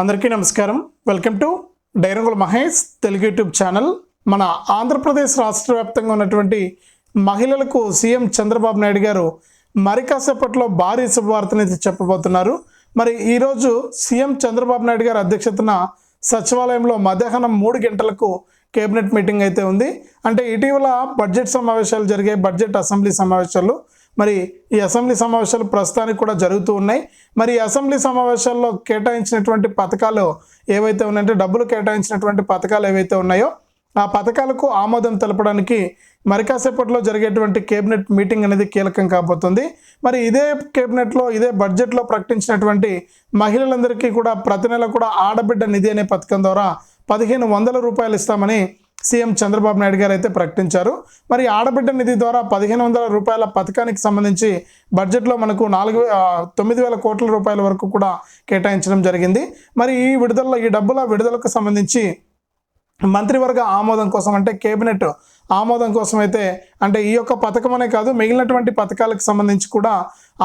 అందరికీ నమస్కారం. Welcome to Dairangula Mahesh Telugu YouTube channel. మన ఆంధ్రప్రదేశ్ రాష్ట్ర వ్యాప్తంగా ఉన్నటువంటి మహిళలకు సీఎం చంద్రబాబు నాయుడు గారు మరి కాసేపట్లో భారీ శుభవార్తని చెప్పబోతున్నారు. మరి ఈరోజు సీఎం చంద్రబాబు నాయుడు గారి అధ్యక్షతన సచివాలయంలో మధ్యాహ్నం మూడు గంటలకు కేబినెట్ మీటింగ్ అయితే ఉంది. అంటే ఇటీవల బడ్జెట్ సమావేశాలు జరిగే బడ్జెట్ అసెంబ్లీ సమావేశాలు మరి ఈ అసెంబ్లీ సమావేశాలు ప్రస్తుతానికి కూడా జరుగుతూ ఉన్నాయి. మరి ఈ అసెంబ్లీ సమావేశాల్లో కేటాయించినటువంటి పథకాలు ఏవైతే ఉన్నాయంటే డబ్బులు కేటాయించినటువంటి పథకాలు ఏవైతే ఉన్నాయో ఆ పథకాలకు ఆమోదం తెలపడానికి మరి కాసేపట్లో జరిగేటువంటి కేబినెట్ మీటింగ్ అనేది కీలకం కాబోతుంది. మరి ఇదే కేబినెట్లో ఇదే బడ్జెట్లో ప్రకటించినటువంటి మహిళలందరికీ కూడా ప్రతి నెల కూడా ఆడబిడ్డ నిధి అనే పథకం ద్వారా పదిహేను వందల రూపాయలు ఇస్తామని సీఎం చంద్రబాబు నాయుడు గారు అయితే ప్రకటించారు. మరి ఆడబిడ్డ నిధి ద్వారా పదిహేను వందల రూపాయల పథకానికి సంబంధించి బడ్జెట్లో మనకు నాలుగు తొమ్మిది వేల కోట్ల రూపాయల వరకు కూడా కేటాయించడం జరిగింది. మరి ఈ విడుదల ఈ డబ్బుల విడుదలకు సంబంధించి మంత్రివర్గ ఆమోదం కోసం అంటే కేబినెట్ ఆమోదం కోసం అయితే అంటే ఈ యొక్క పథకం అనే కాదు మిగిలినటువంటి పథకాలకు సంబంధించి కూడా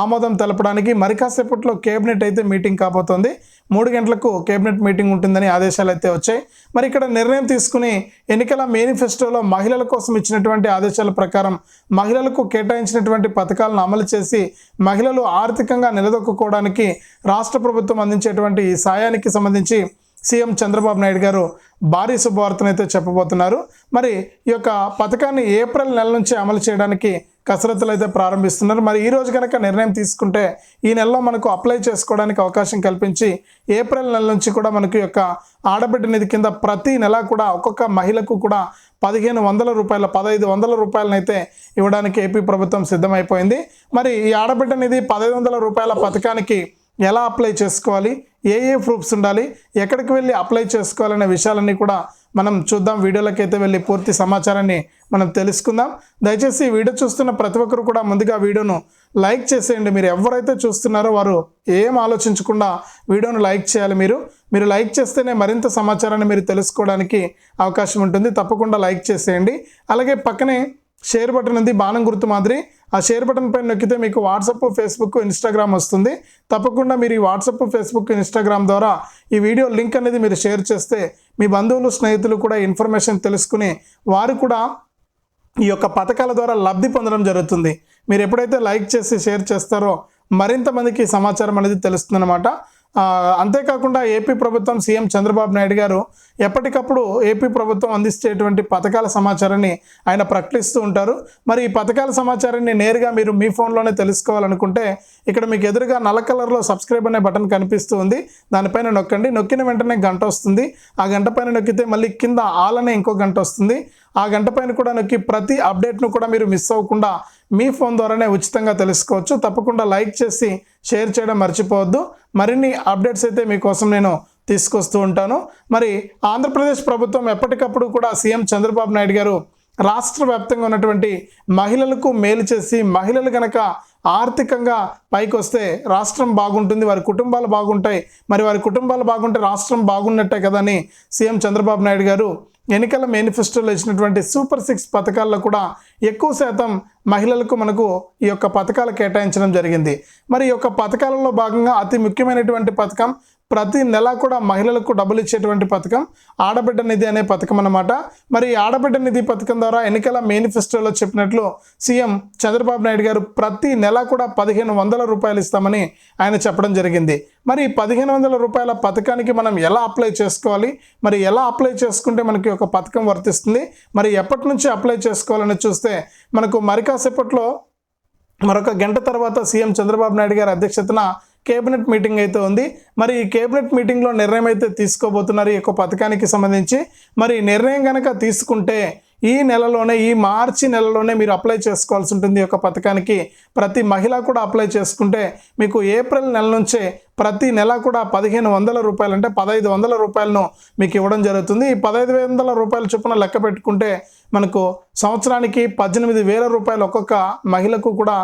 ఆమోదం తెలపడానికి మరి కాసేపట్లో కేబినెట్ అయితే మీటింగ్ కాబోతోంది. మూడు గంటలకు కేబినెట్ మీటింగ్ ఉంటుందని ఆదేశాలు అయితే వచ్చాయి. మరి ఇక్కడ నిర్ణయం తీసుకుని ఎన్నికల మేనిఫెస్టోలో మహిళల కోసం ఇచ్చినటువంటి ఆదేశాల ప్రకారం మహిళలకు కేటాయించినటువంటి పథకాలను అమలు చేసి మహిళలు ఆర్థికంగా నిలదొక్కుకోవడానికి రాష్ట్ర ప్రభుత్వం అందించేటువంటి ఈ సాయానికి సంబంధించి సీఎం చంద్రబాబు నాయుడు గారు భారీ శుభవార్తను అయితే చెప్పబోతున్నారు. మరి ఈ యొక్క పథకాన్ని ఏప్రిల్ నెల నుంచి అమలు చేయడానికి కసరత్తులు అయితే ప్రారంభిస్తున్నారు. మరి ఈ రోజు కనుక నిర్ణయం తీసుకుంటే ఈ నెలలో మనకు అప్లై చేసుకోవడానికి అవకాశం కల్పించి ఏప్రిల్ నెల నుంచి కూడా మనకు యొక్క ఆడబిడ్డ నిధి కింద ప్రతి నెల కూడా ఒక్కొక్క మహిళకు కూడా పదిహేను వందల రూపాయల పదహైదు వందల రూపాయలనైతే ఇవ్వడానికి ఏపీ ప్రభుత్వం సిద్ధమైపోయింది. మరి ఈ ఆడబిడ్డ నిధి పదహైదు వందల రూపాయల పథకానికి ఎలా అప్లై చేసుకోవాలి? ఏ ఏ ప్రూఫ్స్ ఉండాలి? ఎక్కడికి వెళ్ళి అప్లై చేసుకోవాలనే విషయాలన్నీ కూడా మనం చూద్దాం. వీడియోలోకి అయితే వెళ్ళి పూర్తి సమాచారాన్ని మనం తెలుసుకుందాం. దయచేసి ఈ వీడియో చూస్తున్న ప్రతి ఒక్కరు కూడా ముందుగా వీడియోను లైక్ చేసేయండి. మీరు ఎవరైతే చూస్తున్నారో వారు ఏం ఆలోచించకుండా వీడియోను లైక్ చేయాలి మీరు. మీరు లైక్ చేస్తేనే మరింత సమాచారాన్ని మీరు తెలుసుకోవడానికి అవకాశం ఉంటుంది. తప్పకుండా లైక్ చేసేయండి. అలాగే పక్కనే షేర్ బటన్ ఉంది బాణం గుర్తు మాదిరి. ఆ షేర్ బటన్ పైన నొక్కితే మీకు వాట్సప్ ఫేస్బుక్ ఇన్స్టాగ్రామ్ వస్తుంది. తప్పకుండా మీరు ఈ వాట్సప్ ఫేస్బుక్ ఇన్స్టాగ్రామ్ ద్వారా ఈ వీడియో లింక్ అనేది మీరు షేర్ చేస్తే మీ బంధువులు స్నేహితులు కూడా ఇన్ఫర్మేషన్ తెలుసుకుని వారు కూడా ఈ యొక్క పథకాల ద్వారా లబ్ధి పొందడం జరుగుతుంది. మీరు ఎప్పుడైతే లైక్ చేసి షేర్ చేస్తారో మరింత మందికి సమాచారం అనేది తెలుస్తుందన్నమాట. అంతేకాకుండా ఏపీ ప్రభుత్వం సీఎం చంద్రబాబు నాయుడు గారు ఎప్పటికప్పుడు ఏపీ ప్రభుత్వం అందించేటువంటి పథకాల సమాచారాన్ని ఆయన ప్రకటిస్తూ ఉంటారు. మరి ఈ పథకాల సమాచారాన్ని నేరుగా మీరు మీ ఫోన్లోనే తెలుసుకోవాలనుకుంటే ఇక్కడ మీకు ఎదురుగా నల్ల కలర్లో సబ్స్క్రైబ్ అనే బటన్ కనిపిస్తూ ఉంది. దానిపైన నొక్కండి. నొక్కిన వెంటనే గంట వస్తుంది. ఆ గంట పైన నొక్కితే మళ్ళీ కింద ఆల్ అనే ఇంకో గంట వస్తుంది. ఆ గంట పైన కూడా నొక్కి ప్రతి అప్డేట్ను కూడా మీరు మిస్ అవ్వకుండా మీ ఫోన్ ద్వారానే ఉచితంగా తెలుసుకోవచ్చు. తప్పకుండా లైక్ చేసి షేర్ చేయడం మర్చిపోవద్దు. మరిన్ని అప్డేట్స్ అయితే మీకోసం నేను తీసుకొస్తూ ఉంటాను. మరి ఆంధ్రప్రదేశ్ ప్రభుత్వం ఎప్పటికప్పుడు కూడా సీఎం చంద్రబాబు నాయుడు గారు రాష్ట్ర వ్యాప్తంగా ఉన్నటువంటి మహిళలకు మేలు చేసి మహిళలు కనుక ఆర్థికంగా పైకి వస్తే రాష్ట్రం బాగుంటుంది వారి కుటుంబాలు బాగుంటాయి. మరి వారి కుటుంబాలు బాగుంటే రాష్ట్రం బాగున్నట్టే కదా అని సీఎం చంద్రబాబు నాయుడు గారు ఎన్నికల మేనిఫెస్టోలో ఇచ్చినటువంటి సూపర్ సిక్స్ పథకాల్లో కూడా ఎక్కువ శాతం మహిళలకు మనకు ఈ యొక్క పథకాలు కేటాయించడం జరిగింది. మరి ఈ యొక్క పథకాలలో భాగంగా అతి ముఖ్యమైనటువంటి పథకం ప్రతి నెల కూడా మహిళలకు డబ్బులు ఇచ్చేటువంటి పథకం ఆడబిడ్డ నిధి అనే పథకం అన్నమాట. మరి ఆడబిడ్డ నిధి పథకం ద్వారా ఎన్నికల మేనిఫెస్టోలో చెప్పినట్లు సీఎం చంద్రబాబు నాయుడు గారు ప్రతి నెల కూడా పదిహేను వందల రూపాయలు ఇస్తామని ఆయన చెప్పడం జరిగింది. మరి పదిహేను వందల రూపాయల పథకానికి మనం ఎలా అప్లై చేసుకోవాలి? మరి ఎలా అప్లై చేసుకుంటే మనకి ఒక పథకం వర్తిస్తుంది? మరి ఎప్పటి నుంచి అప్లై చేసుకోవాలని చూస్తే మనకు మరికాసేపట్లో మరొక గంట తర్వాత సీఎం చంద్రబాబు నాయుడు గారి అధ్యక్షతన కేబినెట్ మీటింగ్ అయితే ఉంది. మరి ఈ కేబినెట్ మీటింగ్లో నిర్ణయం అయితే తీసుకోబోతున్నారు ఈ యొక్క పథకానికి సంబంధించి. మరి నిర్ణయం కనుక తీసుకుంటే ఈ నెలలోనే ఈ మార్చి నెలలోనే మీరు అప్లై చేసుకోవాల్సి ఉంటుంది ఈ యొక్క పథకానికి. ప్రతి మహిళ కూడా అప్లై చేసుకుంటే మీకు ఏప్రిల్ నెల నుంచే ప్రతి నెల కూడా పదిహేను వందల రూపాయలు అంటే పదహైదు వందల రూపాయలను మీకు ఇవ్వడం జరుగుతుంది. ఈ పదహైదు వందల రూపాయల చొప్పున లెక్క పెట్టుకుంటే మనకు సంవత్సరానికి పద్దెనిమిది వేల రూపాయలు ఒక్కొక్క మహిళకు కూడా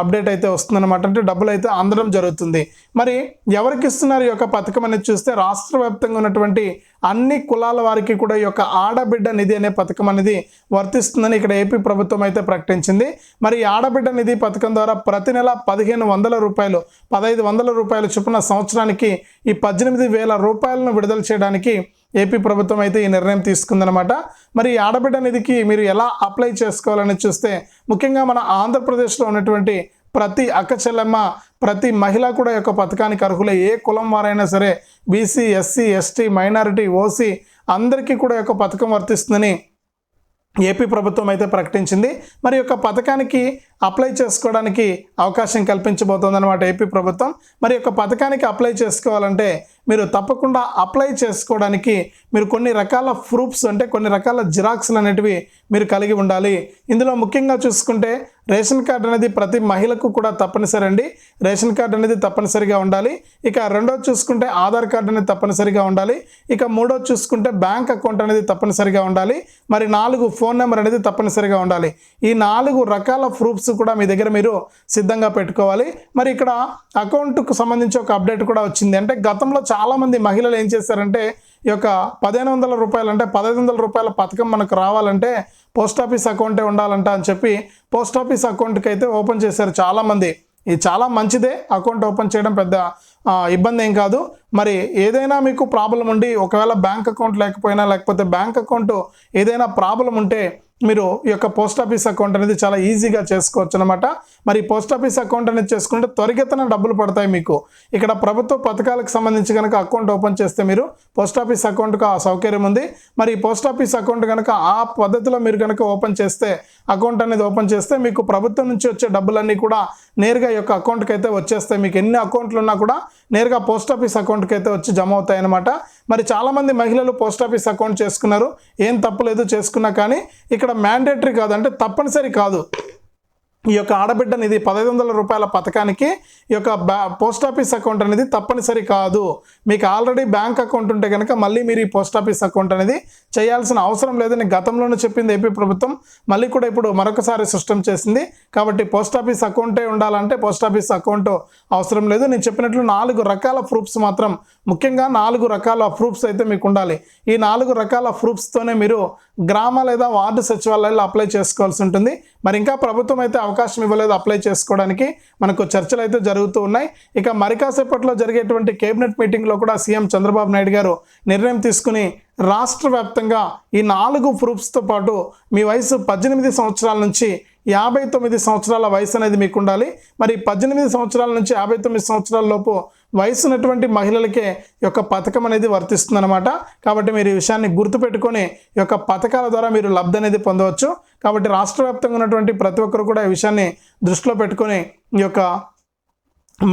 అప్డేట్ అయితే వస్తుందన్నమాట. అంటే డబ్బులు అయితే అందడం జరుగుతుంది. మరి ఎవరికి ఇస్తున్నారు ఈ యొక్క పథకం అనేది చూస్తే రాష్ట్ర వ్యాప్తంగా ఉన్నటువంటి అన్ని కులాల వారికి కూడా ఈ యొక్క ఆడబిడ్డ నిధి అనే పథకం అనేది వర్తిస్తుందని ఇక్కడ ఏపీ ప్రభుత్వం అయితే ప్రకటించింది. మరి ఈ ఆడబిడ్డ నిధి పథకం ద్వారా ప్రతి నెల పదిహేను వందల రూపాయలు పదహైదు వందల రూపాయలు చొప్పున సంవత్సరానికి ఈ పద్దెనిమిది వేల రూపాయలను విడుదల చేయడానికి ఏపీ ప్రభుత్వం అయితే ఈ నిర్ణయం తీసుకుందనమాట మరి ఈ ఆడబిడ్డ నిధికి మీరు ఎలా అప్లై చేసుకోవాలని చూస్తే ముఖ్యంగా మన ఆంధ్రప్రదేశ్లో ఉన్నటువంటి ప్రతి అక్క చెల్లెమ్మ ప్రతి మహిళ కూడా యొక్క పథకానికి అర్హులే. ఏ కులం వారైనా సరే BC SC ST minority OC అందరికీ కూడా యొక్క పథకం వర్తిస్తుందని ఏపీ ప్రభుత్వం అయితే ప్రకటించింది. మరి యొక్క పథకానికి అప్లై చేసుకోవడానికి అవకాశం కల్పించబోతోందన్నమాట ఏపీ ప్రభుత్వం. మరి యొక్క పథకానికి అప్లై చేసుకోవాలంటే మీరు తప్పకుండా అప్లై చేసుకోవడానికి మీరు కొన్ని రకాల ప్రూఫ్స్ అంటే కొన్ని రకాల జిరాక్స్లు అనేటివి మీరు కలిగి ఉండాలి. ఇందులో ముఖ్యంగా చూసుకుంటే రేషన్ కార్డు అనేది ప్రతి మహిళకు కూడా తప్పనిసరి అండి. రేషన్ కార్డు అనేది తప్పనిసరిగా ఉండాలి. ఇక రెండోది చూసుకుంటే ఆధార్ కార్డు అనేది తప్పనిసరిగా ఉండాలి. ఇక మూడోది చూసుకుంటే బ్యాంక్ అకౌంట్ అనేది తప్పనిసరిగా ఉండాలి. మరి నాలుగు ఫోన్ నెంబర్ అనేది తప్పనిసరిగా ఉండాలి. ఈ నాలుగు రకాల ప్రూఫ్స్ కూడా మీ దగ్గర మీరు సిద్ధంగా పెట్టుకోవాలి. మరి ఇక్కడ అకౌంట్కు సంబంధించి ఒక అప్డేట్ కూడా వచ్చింది. అంటే గతంలో చాలామంది మహిళలు ఏం చేశారంటే ఈ యొక్క పదిహేను వందల రూపాయలు అంటే పదహైదు వందల రూపాయల పథకం మనకు రావాలంటే పోస్ట్ ఆఫీస్ అకౌంటే ఉండాలంట అని చెప్పి పోస్ట్ ఆఫీస్ అకౌంట్కి అయితే ఓపెన్ చేశారు చాలామంది. ఇది చాలా మంచిదే. అకౌంట్ ఓపెన్ చేయడం పెద్ద ఇబ్బంది ఏం కాదు. మరి ఏదైనా మీకు ప్రాబ్లం ఉండి ఒకవేళ బ్యాంక్ అకౌంట్ లేకపోయినా లేకపోతే బ్యాంక్ అకౌంట్ ఏదైనా ప్రాబ్లం ఉంటే మీరు ఈ యొక్క పోస్ట్ ఆఫీస్ అకౌంట్ అనేది చాలా ఈజీగా చేసుకోవచ్చు అనమాట మరి పోస్ట్ ఆఫీస్ అకౌంట్ అనేది చేసుకుంటే త్వరిగతన డబ్బులు పడతాయి మీకు. ఇక్కడ ప్రభుత్వ పథకాలకు సంబంధించి కనుక అకౌంట్ ఓపెన్ చేస్తే మీరు పోస్ట్ ఆఫీస్ అకౌంట్కి ఆ సౌకర్యం ఉంది. మరి పోస్ట్ ఆఫీస్ అకౌంట్ కనుక ఆ పద్ధతిలో మీరు కనుక ఓపెన్ చేస్తే అకౌంట్ అనేది ఓపెన్ చేస్తే మీకు ప్రభుత్వం నుంచి వచ్చే డబ్బులన్నీ కూడా నేరుగా ఈ యొక్క అకౌంట్కి అయితే వచ్చేస్తాయి. మీకు ఎన్ని అకౌంట్లు ఉన్నా కూడా నేరుగా పోస్ట్ ఆఫీస్ అకౌంట్కి అయితే వచ్చి జమ అవుతాయి అన్నమాట మరి చాలామంది మహిళలు పోస్ట్ ఆఫీస్ అకౌంట్ చేసుకున్నారు. ఏం తప్పులేదు చేసుకున్నా కానీ ఇక్కడ మ్యాండేటరీ కాదు అంటే తప్పనిసరి కాదు. ఈ యొక్క ఆడబిడ్డ నిధి పదహైదు వందల రూపాయల పథకానికి ఈ యొక్క బ్యా పోస్ట్ ఆఫీస్ అకౌంట్ అనేది తప్పనిసరి కాదు. మీకు ఆల్రెడీ బ్యాంక్ అకౌంట్ ఉంటే కనుక మళ్ళీ మీరు ఈ పోస్ట్ ఆఫీస్ అకౌంట్ అనేది చేయాల్సిన అవసరం లేదని గతంలోనే చెప్పింది ఏపీ ప్రభుత్వం. మళ్ళీ కూడా ఇప్పుడు మరొకసారి స్పష్టం చేసింది. కాబట్టి పోస్ట్ ఆఫీస్ అకౌంటే ఉండాలంటే పోస్ట్ ఆఫీస్ అకౌంట్ అవసరం లేదు. నేను చెప్పినట్లు నాలుగు రకాల ప్రూఫ్స్ మాత్రం ముఖ్యంగా నాలుగు రకాల ప్రూఫ్స్ అయితే మీకు ఉండాలి. ఈ నాలుగు రకాల ప్రూఫ్స్తోనే మీరు గ్రామ లేదా వార్డు సచివాలయాల్లో అప్లై చేసుకోవాల్సి ఉంటుంది. మరి ఇంకా ప్రభుత్వం అయితే అవకాశం ఇవ్వలేదు అప్లై చేసుకోవడానికి. మనకు చర్చలు అయితే జరుగుతూ ఉన్నాయి. ఇక మరి కాసేపట్లో జరిగేటువంటి కేబినెట్ మీటింగ్లో కూడా సీఎం చంద్రబాబు నాయుడు గారు నిర్ణయం తీసుకుని రాష్ట్ర వ్యాప్తంగా ఈ నాలుగు ప్రూఫ్స్తో పాటు మీ వయసు పద్దెనిమిది సంవత్సరాల నుంచి యాభై తొమ్మిది సంవత్సరాల వయసు అనేది మీకు ఉండాలి. మరి పద్దెనిమిది సంవత్సరాల నుంచి యాభై తొమ్మిది సంవత్సరాల లోపు వయసు ఉన్నటువంటి మహిళలకే ఈ యొక్క పథకం అనేది వర్తిస్తుందన్నమాట. కాబట్టి మీరు ఈ విషయాన్ని గుర్తుపెట్టుకొని ఈ యొక్క పథకాల ద్వారా మీరు లబ్ధి అనేది పొందవచ్చు. కాబట్టి రాష్ట్ర వ్యాప్తంగా ఉన్నటువంటి ప్రతి ఒక్కరు కూడా ఈ విషయాన్ని దృష్టిలో పెట్టుకొని ఈ యొక్క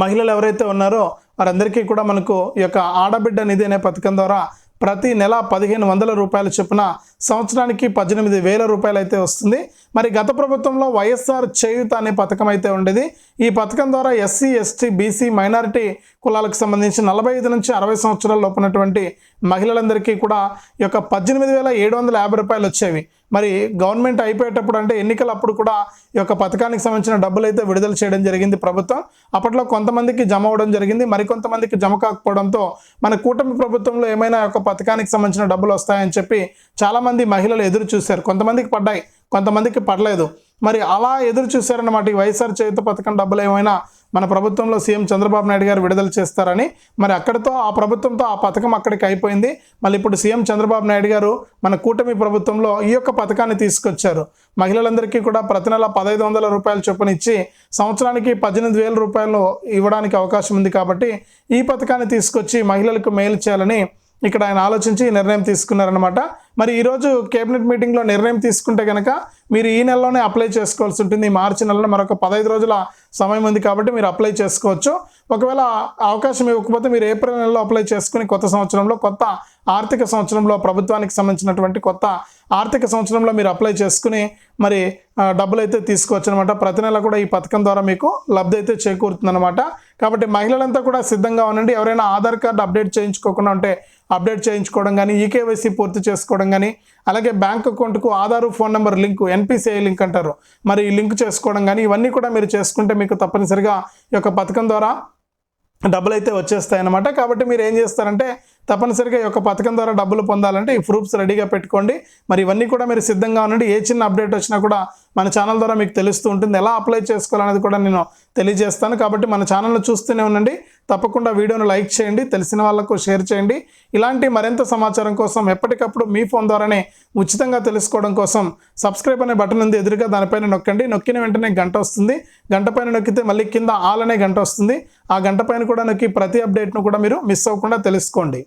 మహిళలు ఎవరైతే ఉన్నారో వారందరికీ కూడా మనకు ఈ యొక్క ఆడబిడ్డ నిధి అనే పథకం ద్వారా ప్రతి నెల పదిహేను వందల రూపాయలు చొప్పున సంవత్సరానికి పద్దెనిమిది వేల రూపాయలు అయితే వస్తుంది. మరి గత ప్రభుత్వంలో వైఎస్ఆర్ చేయూత అనే పథకం అయితే ఉండేది. ఈ పథకం ద్వారా ఎస్సీ ఎస్టీ బీసీ మైనారిటీ కులాలకు సంబంధించి నలభై ఐదు నుంచి అరవై సంవత్సరాల లోపునటువంటి మహిళలందరికీ కూడా ఈ యొక్క పద్దెనిమిది వేల ఏడు వందల యాభై రూపాయలు వచ్చేవి. మరి గవర్నమెంట్ అయిపోయేటప్పుడు అంటే ఎన్నికలు అప్పుడు కూడా ఈ యొక్క పథకానికి సంబంధించిన డబ్బులు అయితే విడుదల చేయడం జరిగింది ప్రభుత్వం. అప్పట్లో కొంతమందికి జమ అవ్వడం జరిగింది. మరికొంతమందికి జమ కాకపోవడంతో మన కూటమి ప్రభుత్వంలో ఏమైనా ఒక యొక్క పథకానికి సంబంధించిన డబ్బులు వస్తాయని చెప్పి చాలామంది మహిళలు ఎదురు చూశారు కొంతమందికి పడ్డాయి. కొంతమందికి పడలేదు. మరి అలా ఎదురు చూశారన్నమాట ఈ వైఎస్ఆర్ చేత పథకం డబ్బులు ఏమైనా మన ప్రభుత్వంలో సీఎం చంద్రబాబు నాయుడు గారు విడుదల చేస్తారని మరి అక్కడితో ఆ ప్రభుత్వంతో ఆ పథకం అక్కడికి అయిపోయింది. మళ్ళీ ఇప్పుడు సీఎం చంద్రబాబు నాయుడు గారు మన కూటమి ప్రభుత్వంలో ఈ యొక్క పథకాన్ని తీసుకొచ్చారు. మహిళలందరికీ కూడా ప్రతి నెల పదహైదు వందల రూపాయలు చొప్పున ఇచ్చి సంవత్సరానికి పద్దెనిమిది వేల రూపాయలు ఇవ్వడానికి అవకాశం ఉంది కాబట్టి ఈ పథకాన్ని తీసుకొచ్చి మహిళలకు మేలు చేయాలని ఇక్కడ ఆయన ఆలోచించి నిర్ణయం తీసుకున్నారనమాట మరి ఈరోజు కేబినెట్ మీటింగ్లో నిర్ణయం తీసుకుంటే కనుక మీరు ఈ నెలలోనే అప్లై చేసుకోవాల్సి ఉంటుంది. మార్చి నెలలో మరొక పదహైదు రోజుల సమయం ఉంది కాబట్టి మీరు అప్లై చేసుకోవచ్చు. ఒకవేళ అవకాశం ఇవ్వకపోతే మీరు ఏప్రిల్ నెలలో అప్లై చేసుకుని కొత్త సంవత్సరంలో కొత్త ఆర్థిక సంవత్సరంలో ప్రభుత్వానికి సంబంధించినటువంటి కొత్త ఆర్థిక సంవత్సరంలో మీరు అప్లై చేసుకుని మరి డబ్బులు అయితే తీసుకోవచ్చు అనమాట ప్రతి నెల కూడా ఈ పథకం ద్వారా మీకు లబ్ధి అయితే చేకూరుతుందన్నమాట. కాబట్టి మహిళలంతా కూడా సిద్ధంగా ఉండండి. ఎవరైనా ఆధార్ కార్డు అప్డేట్ చేయించుకోకుండా ఉంటే అప్డేట్ చేయించుకోవడం కానీ ఈకేవైసీ పూర్తి చేసుకోవడం కానీ అలాగే బ్యాంక్ అకౌంట్కు Aadhaar phone number link NPCI link అంటారు. మరి ఈ లింక్ చేసుకోవడం కానీ ఇవన్నీ కూడా మీరు చేసుకుంటే మీకు తప్పనిసరిగా ఈ యొక్క పథకం ద్వారా డబ్బులు అయితే వచ్చేస్తాయి అన్నమాట కాబట్టి మీరు ఏం చేస్తారంటే తప్పనిసరిగా ఈ యొక్క పథకం ద్వారా డబ్బులు పొందాలంటే ఈ ప్రూఫ్స్ రెడీగా పెట్టుకోండి. మరి ఇవన్నీ కూడా మీరు సిద్ధంగా ఉండండి. ఏ చిన్న అప్డేట్ వచ్చినా కూడా మన ఛానల్ ద్వారా మీకు తెలుస్తూ ఉంటుంది. ఎలా అప్లై చేసుకోవాలనేది కూడా నేను తెలియజేస్తాను. కాబట్టి మన ఛానల్ను చూస్తూనే ఉండండి. తప్పకుండా వీడియోను లైక్ చేయండి. తెలిసిన వాళ్ళకు షేర్ చేయండి. ఇలాంటి మరింత సమాచారం కోసం ఎప్పటికప్పుడు మీ ఫోన్ ద్వారానే ఉచితంగా తెలుసుకోవడం కోసం సబ్స్క్రైబ్ అనే బటన్ ఉంది. ఎదురుగా దానిపైన నొక్కండి. నొక్కిన వెంటనే గంట వస్తుంది. గంట పైన నొక్కితే మళ్ళీ కింద ఆల్ అనే గంట వస్తుంది. ఆ గంట పైన కూడా నొక్కి ప్రతి అప్డేట్ను కూడా మీరు మిస్ అవ్వకుండా తెలుసుకోండి.